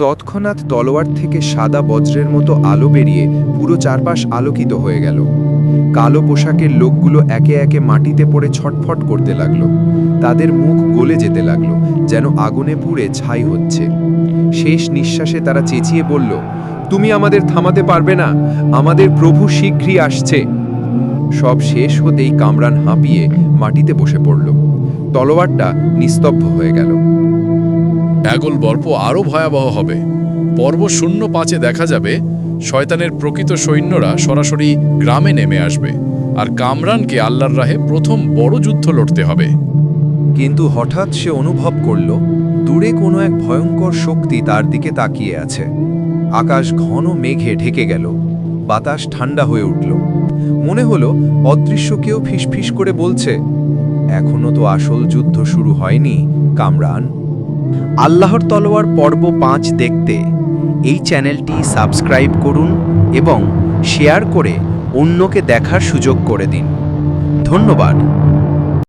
তৎক্ষণাৎ তলোয়ার থেকে সাদা বজ্রের মতো আলো বেরিয়ে পুরো চারপাশ আলোকিত হয়ে গেল। কালো পোশাকের লোকগুলো একে একে মাটিতে পড়ে ছটফট করতে লাগল। তাদের মুখ গলে যেতে লাগল, যেন আগুনে পুড়ে ছাই হচ্ছে। শেষ নিঃশ্বাসে তারা চেঁচিয়ে বলল, তুমি আমাদের থামাতে পারবে না, আমাদের প্রভু শীঘ্রই আসছে। সব শেষ হতেই কামরান হাঁপিয়ে মাটিতে বসে পড়ল। তলোয়ারটা নিস্তব্ধ হয়ে গেল। অ্যাগল গল্প আরও ভয়াবহ হবে। পর্ব শূন্য পাঁচে দেখা যাবে, শয়তানের প্রকৃত সৈন্যরা সরাসরি গ্রামে নেমে আসবে আর কামরানকে আল্লাহর রাহে প্রথম বড় যুদ্ধ লড়তে হবে। কিন্তু হঠাৎ সে অনুভব করল, দূরে কোনো এক ভয়ঙ্কর শক্তি তার দিকে তাকিয়ে আছে। আকাশ ঘন মেঘে ঢেকে গেল, বাতাস ঠান্ডা হয়ে উঠল। মনে হলো, অদৃশ্য কেউ ফিসফিস করে বলছে, এখনও তো আসল যুদ্ধ শুরু হয়নি, কামরান। আল্লাহর তলোয়ার পর্ব পাঁচ দেখতে এই চ্যানেলটি সাবস্ক্রাইব করুন এবং শেয়ার করে অন্যকে দেখার সুযোগ করে দিন। ধন্যবাদ।